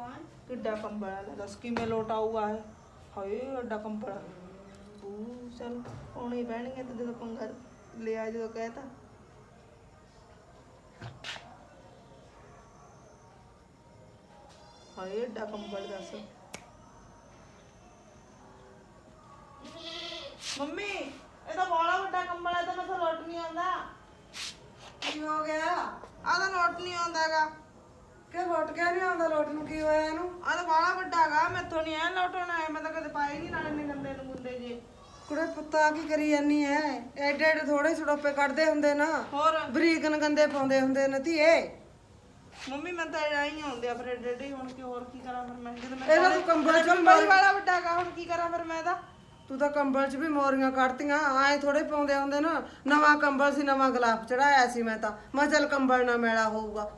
ਭਗਵਾਨ ਕਿੱਡਾ ਕੰਬਲ ਆ ਲੈ ਦੱਸ ਕਿਵੇਂ ਲੋਟ ਆਊਗਾ ਇਹ ਹਾਏ ਐਡਾ ਕੰਬਲ ਉਹ ਚਲ ਆਉਣੇ ਹੀ ਪੈਣਗੇ ਤੇ ਜਦੋਂ ਪੰਗਾ ਲਿਆ ਜਦੋਂ ਕਹਿਤਾ ਹਾਏ ਐਡਾ ਕੰਬਲ ਦੱਸ ਮੰਮੀ ਇਹ ਤਾਂ ਬੜਾ ਵੱਡਾ ਕੰਬਲ ਹੈ ਤਾਂ ਮੈਥੋਂ ਲੋਟ ਨਹੀਂ ਆਉਂਦਾ ਕੀ ਹੋ ਗਿਆ ਆਹ ਤਾਂ ਲੋਟ ਨਹੀਂ ਆਉਂਦਾਗਾ ਕਿ ਲੋਟ ਕੇ ਨਹੀਂ ਆਉਂਦਾ ਲੋਟ ਨੂੰ ਕੀ ਹੋਇਆ ਇਹਨੂੰ? ਆਹ ਤਾਂ ਬੜਾ ਵੱਡਾ ਹੈਗਾ ਮੈਥੋਂ ਨਹੀਂ ਐ ਲੋਟ ਹੋਣਾ ਹੈ ਮੈਂ ਤਾਂ ਕਦੇ ਪਾਏ ਨਹੀਂ ਨਾਲੇ ਨੇ ਗੰਦੇ ਨੂੰ ਗੁੰਦੇ ਜੇ। ਕੁੜੇ ਪੁੱਤਾ ਕੀ ਕਰੀ ਜਾਨੀ ਐ? ਐਡੇ ਐਡੇ ਥੋੜੇ ਛੜੋਪੇ ਕੱਢਦੇ ਹੁੰਦੇ ਨਾ। ਹੋਰ? ਬਰੀਕ ਨਗੰਦੇ ਪਾਉਂਦੇ ਹੁੰਦੇ ਨੇ ਧੀਏ। ਮੰਮੀ ਮੈਂ ਤਾਂ ਐਂ ਹੀ ਆਉਂਦੇ ਆ ਫਿਰ ਡੈਡੀ ਹੁਣ ਕੀ ਹੋਰ ਕੀ ਕਰਾਂ ਫਿਰ ਮੈਂ? ਜਦੋਂ ਮੈਂ ਇਹਦਾ ਤੂੰ ਕੰਬਲ ਚ ਕੰਬਲ ਵਾਲਾ ਵੱਡਾ ਹੈਗਾ ਹੁਣ ਕੀ ਕਰਾਂ ਫਿਰ ਮੈਂ ਤਾਂ? ਤੂੰ ਤਾਂ ਕੰਬਲ 'ਚ ਵੀ ਮੋਰੀਆਂ ਕੱਢਤੀਆਂ ਐ ਥੋੜੇ ਪਾਉਂਦੇ ਹੁੰਦੇ ਨਾ। ਨਵਾਂ ਕੰਬਲ ਸੀ ਨਵਾਂ ਗਲਾਫ ਚੜਾਇਆ ਸੀ ਮੈਂ ਤਾਂ। ਮੈਂ ਚੱਲ ਕੰਬਲ ਨਾ ਮੇਲਾ ਹੋਊਗਾ।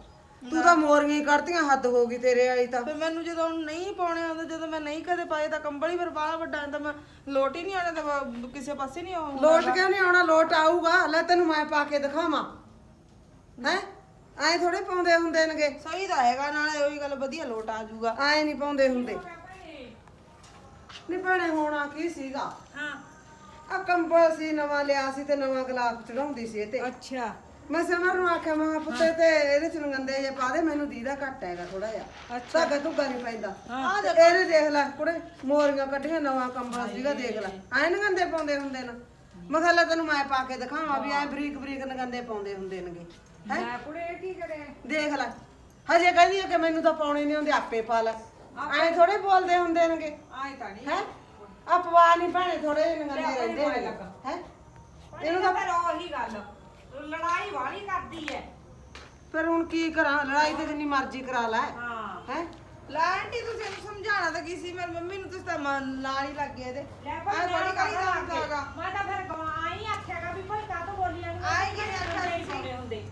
ਤੂੰ ਤਾਂ ਮੋਰੀਆਂ ਹੀ ਕੱਢਤੀਆਂ ਹੱਦ ਹੋ ਗਈ ਤੇਰੇ ਵਾਲੀ ਤਾਂ। ਫਿਰ ਮੈਨੂੰ ਜਦੋਂ ਨਹੀਂ ਪਾਉਣੇ ਆਉਂਦੇ ਜਦੋਂ ਮੈਂ ਨਹੀਂ ਕਦੇ ਪਾਏ ਤਾਂ ਕੰਬਲ ਹੀ ਫਿਰ ਬਾਹਲਾ ਵੱਡਾ ਹੈ ਤਾਂ ਮੈਂ ਲੋਟ ਹੀ ਨਹੀਂ ਆਣੇ ਤਾਂ ਮੈਂ ਕਿਸੇ ਪਾਸੇ ਨਹੀਂ ਆਉਂਗਾ ਲੋਟ ਕਿਉਂ ਨਹੀਂ ਆਉਣਾ? ਲੋਟ ਆਊਗਾ ਲੈ ਤੈਨੂੰ ਮੈਂ ਪਾ ਕੇ ਦਿਖਾਵਾਂ। ਹੈ? ਐ ਥੋੜੇ ਪਾਉਂਦੇ ਹੁੰਦੇ ਨੇਗੇ। ਸਹੀ ਤਾਂ ਹੈਗਾ ਨਾਲੇ ਉਹੀ ਗੱਲ ਵਧੀਆ ਲੋਟ ਆ ਜਾਊਗਾ। ਐ ਨਹੀਂ ਪਾਉਂਦੇ ਹੁੰਦੇ। ਨਹੀਂ ਭੈਣੇ ਹੋਣਾ ਕੀ ਸੀਗਾ? ਹਾਂ। ਆ ਕੰਬਲ ਸੀ ਨਵਾਂ ਲਿਆ ਸੀ ਤੇ ਨਵਾਂ ਗਲਾਫ ਚੜਾਉਂਦੀ ਸੀ ਇਹ ਤੇ। ਅੱਛਾ। ਮੈਂ ਸਮਰ ਨੂੰ ਆਖਿਆ ਮੈਂ ਕਿਹਾ ਪੁੱਤੇ ਤੇ ਇਹਦੇ ਚ ਨੰਗੰਦੇ ਜੇ ਪਾ ਦੇ ਮੈਨੂੰ ਦੀਦਾ ਘੱਟ ਹੈਗਾ ਥੋੜਾ ਜਿਹਾ। ਧਾਗਾ ਧੁੱਗਾ ਨਹੀਂ ਪੈਂਦਾ। ਆ ਇਹਦੇ ਦੇਖ ਲੈ ਕੁੜੇ ਮੋਰੀਆਂ ਕੱਢੀਆਂ ਨਵਾਂ ਕੰਬਲ ਸੀਗਾ ਦੇਖ ਲੈ। ਐ ਨੰਗੰਦੇ ਪਾਉਂਦੇ ਹੁੰਦੇ ਨੇ। ਮੈਂ ਕਿਹਾ ਲੈ ਤੈਨੂੰ ਮੈਂ ਪਾ ਕੇ ਦਿਖਾਵਾਂ ਵੀ ਐ ਬਰੀਕ ਬਰੀਕ ਨੰਗੰਦੇ ਪਾਉਂਦੇ ਹੁੰਦੇ ਨੇਗੇ। ਹੈ? ਮੈਂ ਕੁੜੇ ਕੀ ਕਰੇ ਦੇਖ ਲੈ। ਹਜੇ ਕਹਿੰਦੀ ਆ ਕਿ ਮੈਨੂੰ ਤਾਂ ਪਾਉਣੇ ਨਹੀਂ ਹੁੰਦੇ ਆਪੇ ਪਾ ਲੈ। ਐ ਥੋੜੇ ਬੋਲਦੇ ਹੁੰਦੇ ਨੇਗੇ। ਆਏ ਤਾਂ ਨਹੀਂ। ਹੈ? ਆ ਪਵਾ ਨਹੀਂ ਭੈਣੇ ਥੋੜੇ ਨੰਗੰਦੇ ਰਹਿੰਦੇ ਨੇ ਹੈ? ਇਹਨੂੰ ਤਾਂ ਫਿਰ ਉਹੀ ਗੱਲ। ਲੜਾਈ ਵਾਲੀ ਕਰਦੀ ਐ। ਫਿਰ ਹੁਣ ਕੀ ਕਰਾਂ? ਲੜਾਈ ਤੇ ਜਿੰਨੀ ਮਰਜ਼ੀ ਕਰਾ ਲੈ। ਹਾਂ। ਹੈ? ਲੈ ਆਂਟੀ ਤੁਸੀਂ ਇਹਨੂੰ ਸਮਝਾਉਣਾ ਤਾਂ ਕੀ ਸੀ? ਮੇਰੀ ਮੰਮੀ ਨੂੰ ਤੁਸੀਂ ਤਾਂ ਮਨ ਨਾਲ ਹੀ ਲੱਗ ਗਏ ਇਹਦੇ। ਲੈ ਆਹ ਭਾਈ ਥੋੜੀ ਹੁੰਦਾ ਹੈਗਾ। ਮੈਂ ਤਾਂ ਫਿਰ ਗਵਾ ਆਈ ਆਖਿਆਗਾ ਵੀ ਭਾਈ ਕਾਹ ਤੋਂ ਬੋਲੀ ਜਾਂਦੀ? ਆਈ ਕਿਵੇਂ ਆਖਿਆ ਨਹੀਂ ਹੁੰਦੇ।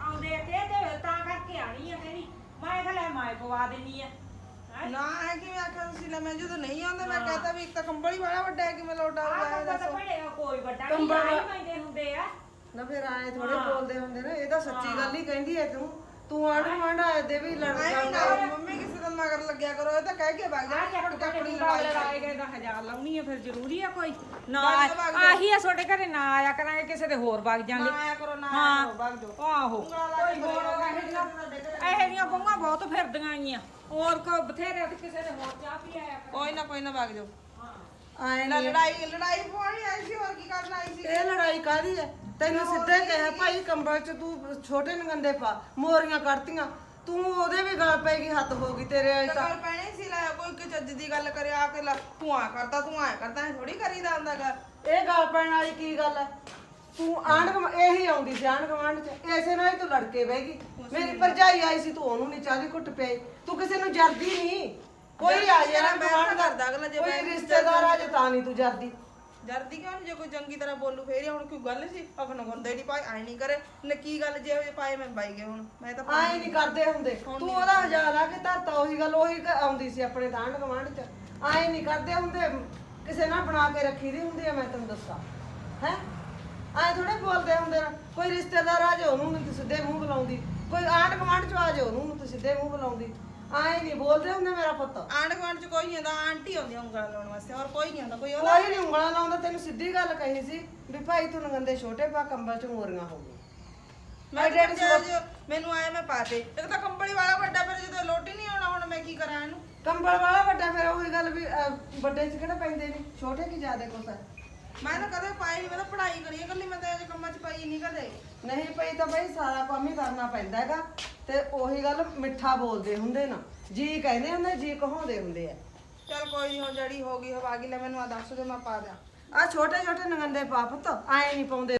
ਆਉਂਦੇ ਤੇ ਤੇ ਤਾਂ ਕਰਕੇ ਆਣੀ ਆ ਕਹਿੰਦੀ ਮੈਂ ਕਿਹਾ ਲੈ ਮੈਂ ਪਵਾ ਦੇਣੀ ਆ। ਹੈਂ? ਨਾ ਐ ਕਿਵੇਂ ਆਖਿਆ ਤੁਸੀਂ? ਲੈ ਮੈਂ ਜਦੋਂ ਨਹੀਂ ਆਉਂਦਾ ਮੈਂ ਕਹਤਾ ਵੀ ਇੱਕ ਤਾਂ ਕੰਬਲ ਹੀ ਬੜਾ ਵੱਡਾ ਹੈ ਲੋਟ ਆਹ ਆਊਗਾ ਇਹ ਕੰਬਲ ਤਾਂ ਦੱਸੋ। ਭਲੇ ਕੋਈ ਵੱਡਾ ਨਹੀਂ ਆਈ ਪੈਂਦੇ ਹੁੰਦੇ ਆ। ਨਾ ਫਿਰ ਆਏ ਥੋੜੇ ਬੋਲਦੇ ਹੁੰਦੇ ਨੇ ਇਹ ਤਾਂ ਸੱਚੀ ਗੱਲ ਹੀ ਕਹਿੰਦੀ ਐ ਤੂੰ। ਤੂੰ ਆੜ ਮੰਡਾ ਦੇ ਵੀ ਲੜ ਜਾਂਦਾ। ਨਾ ਮੰਮੀ ਕਿਸੇ ਦਾ ਮਗਰ ਲੱਗਿਆ ਕਰੋ ਇਹ ਤਾਂ ਕਹਿ ਕੇ ਵਗ ਜਾ ਚੱਕ ਕੇ ਮੁੰਡਾ ਲੜਾਏ ਗਏ ਦਾ ਹਜ਼ਾਰ ਲਾਉਣੀ ਆ ਫਿਰ ਜ਼ਰੂਰੀ ਆ ਕੋਈ? ਨਾ। ਆਹੀ ਆ ਤੁਹਾਡੇ ਘਰੇ ਨਾ ਆਇਆ ਕਰਾਂਗੇ ਕਿਸੇ ਦੇ ਹੋਰ ਵਗ ਜਾਾਂਗੇ ਨਾ ਆਇਆ ਕਰੋ ਨਾ ਹਾਂ। ਆਇਆ ਕਰੋ ਵਗ ਜਾਓ ਆਹੋ। ਕੋਈ ਹੋਰ ਇਹੋ ਜਿਹੀਆਂ ਬੰਗਾਂ ਬਹੁਤ ਫਿਰਦੀਆਂ ਆਈਆਂ। ਹੋਰ ਕੋ ਬਥੇਰੇ ਤੇ ਕਿਸੇ ਦੇ ਹੋਰ ਚਾਹ ਪੀ ਆਇਆ ਕੋਈ ਨਾ ਕੋਈ ਨਾ ਵਗ ਜਾਓ। ਆਏ ਨਾ ਨੀ। ਲੜਾਈ ਲੜਾਈ ਪਵਾਉਣੀ ਆਈ ਸੀ ਹੋਰ ਕੀ ਕਰਨ ਆਈ ਸੀ? ਇਹ ਲੜਾਈ ਕਾਦੀ ਐ? ਤੈਨੂੰ ਸਿੱਧੇ ਕਿਹਾ ਭਾਈ ਕੰਬਲ ਚ ਤੂੰ ਛੋਟੇ ਨਗੰਦੇ ਪਾ ਮੋਰੀਆਂ ਕੱਢਤੀਆਂ। ਤੂੰ ਉਹਦੇ ਵੀ ਗਲ ਪੈਗੀ ਹੱਦ ਹੋ ਗਈ ਤੇਰੇ ਵਾਲੀ ਤਾਂ ਗੱਲ ਪੈਣੀ ਸੀ ਲੈ ਕੋਈ ਕਿ ਚੱਜ ਦੀ ਗੱਲ ਕਰੇ ਆ ਕੇ ਲੈ ਤੂੰ ਆ ਕਰਦਾ ਤੂੰ ਆ ਕਰਦਾ ਐ ਥੋੜੀ ਕਰੀਦਾ ਹੁੰਦਾ ਗਾ। ਇਹ ਗੱਲ ਪੈਣ ਵਾਲੀ ਕੀ ਗੱਲ ਐ? ਤੂੰ ਗੁਆ- ਇਹੀ ਆਉਂਦੀ ਸੀ ਆਂਢ ਗੁਆਂਢ ਚ। ਐਸੇ ਨਾਲ ਹੀ ਤੂੰ ਲੜ ਕੇ ਬਹਿ ਗਈ। ਮੇਰੀ ਭਰਜਾਈ ਆਈ ਸੀ ਤੂੰ ਉਹਨੂੰ ਨਹੀਂ ਚਾਹਦੀ ਘੁੱਟ ਪਿਆਈ। ਤੂੰ ਕਿਸੇ ਨੂੰ ਜਰਦੀ ਨਹੀਂ ਕੋਈ ਆ ਨਾ ਮੈਂ ਕਰਦਾ ਅਗਲਾ ਜੇ ਕੋਈ ਰਿਸ਼ਤੇਦਾਰ ਆ ਜੇ ਤਾਂ ਨਹੀਂ ਤੂੰ ਜਰਦੀ। ਜਰਦੀ ਕਿਉਂ ਨੀ? ਜੇ ਕੋਈ ਚੰਗੀ ਤਰ੍ਹਾਂ ਬੋਲੂ ਫੇਰ ਹੀ ਹੁਣ ਕੋਈ ਗੱਲ ਸੀ? ਅਖਣ ਗੰਦੇ ਨਹੀਂ ਪਾਈ ਐ ਨਹੀਂ ਕਰੇ। ਨੇ ਕੀ ਗੱਲ ਜੇ ਜੇ ਪਾਏ ਮੈਂ ਬਾਈ ਗਏ ਹੁਣ। ਮੈਂ ਤਾਂ ਆਏ ਨਹੀਂ ਕਰਦੇ ਹੁੰਦੇ। ਤੂੰ ਉਹਦਾ ਹਜ਼ਾਰ ਆ ਕੇ ਧਰਤਾ ਉਹੀ ਗੱਲ ਉਹੀ ਕ- ਆਉਂਦੀ ਸੀ ਆਪਣੇ ਆਂਢ ਗੁਆਂਢ ਚ। ਆਏ ਨਹੀਂ ਕਰਦੇ ਹੁੰਦੇ ਕਿਸੇ ਨਾਲ ਬਣਾ ਕੇ ਰੱਖੀ ਦੀ ਹੁੰਦੀ ਆ ਮੈਂ ਤੈਨੂੰ ਦੱਸਾਂ। ਹੈ? ਆਏ ਥੋੜੇ ਬੋਲਦੇ ਹੁੰਦੇ ਨੇ। ਕੋਈ ਰਿਸ਼ਤੇਦਾਰ ਆ ਜਾ ਉਹਨੂੰ ਨੀ ਤੂੰ ਸਿੱਧੇ ਮੂੰਹ ਬੁਲਾਉਂਦੀ। ਕੋਈ ਆਂਢ ਗੁਆਂਢ ਚ ਆ ਜਾ ਉਹਨੂੰ ਨੀ ਸਿੱਧੇ ਮੂੰਹ ਬੁਲਾਉਂਦੀ। ਆਏ ਨਹੀਂ ਬੋਲਦੇ ਹੁੰਦੇ ਮੇਰਾ ਪੁੱਤ। ਆਂਢ ਗੁਆਂਢ ਚ ਕੋਈ ਨਹੀਂ ਆਉਂਦਾ ਆਂਟੀ ਆਉਂਦੀ ਆ ਉਂਗਲਾਂ ਲਾਉਣ ਵਾਸਤੇ ਹੋਰ ਕੋਈ ਨਹੀਂ ਆਉਂਦਾ ਕੋਈ ਆਉਂਦਾ ਕੋਈ ਨਹੀਂ ਉਂਗਲਾਂ ਲਾਉਂਦਾ ਤੈਨੂੰ ਸਿੱਧੀ ਗੱਲ ਕਹੀ ਸੀ ਵੀ ਭਾਈ ਤੂੰ ਨੰਗੰਦੇ ਛੋਟੇ ਪਾ ਕੰਬਲ ਚ ਮੋਰੀਆਂ ਹੋ ਗਈ ਮੈਂ ਡੇਢ ਸੌ ਮੈਨੂੰ ਆਏ ਮੈਂ ਪਾਤੇ ਇੱਕ ਤਾਂ ਕੰਬਲੀ ਵਾਲਾ ਵੱਡਾ ਫਿਰ ਜਦੋਂ ਲੋਟੀ ਨਹੀਂ ਆਉਣਾ ਹੁਣ ਮੈਂ ਕੀ ਕਰਾਂ ਇਹਨੂੰ? ਕੰਬਲ ਵਾਲਾ ਵੱਡਾ ਫਿਰ ਉਹੀ ਗੱਲ ਵੀ ਅਹ, ਵੱਡੇ ਚ ਕਿਹੜਾ ਪੈਂਦੇ ਨੇ? ਛੋਟੇ ਕੀ ਜ਼ਿਆਦੇ ਕੁਛ ਹੈ ਮੈਂ ਤਾਂ ਕਦੇ ਪਾਈ ਨਹੀਂ ਮੈਂ ਤਾਂ ਪੜ੍ਹਾਈ ਕਰੀ ਹੈ ਇਕੱਲੀ ਮੈਂ ਤਾਂ ਇਹ ਕੰਮਾਂ 'ਚ ਪਾਈ ਨਹੀਂ ਕਦੇ। ਨਹੀਂ ਪਈ ਤਾਂ ਬਈ ਸਾਰਾ ਕੰਮ ਹੀ ਕਰਨਾ ਪੈਂਦਾ ਹੈਗਾ। ਤੇ ਉਹੀ ਗੱਲ ਮਿੱਠਾ ਬੋਲਦੇ ਹੁੰਦੇ ਨਾ ਜੀ ਕਹਿੰਦੇ ਹੁੰਦੇ ਜੀ ਕਹਾਉਂਦੇ ਹੁੰਦੇ ਆ। ਚਲ ਕੋਈ ਨਹੀਂ ਹੁਣ ਜਿਹੜੀ ਹੋ ਗਈ ਹੋ ਆ ਗਈ ਲੈ ਮੈਨੂੰ ਆ ਦੱਸ ਦੇ ਮੈਂ ਪਾ ਦਿਆਂ। ਆ ਛੋਟੇ ਛੋਟੇ ਨੰਗੰਦੇ ਪਾ ਪੁੱਤ ਆਏ ਨਹੀਂ ਪਾਉਂਦੇ।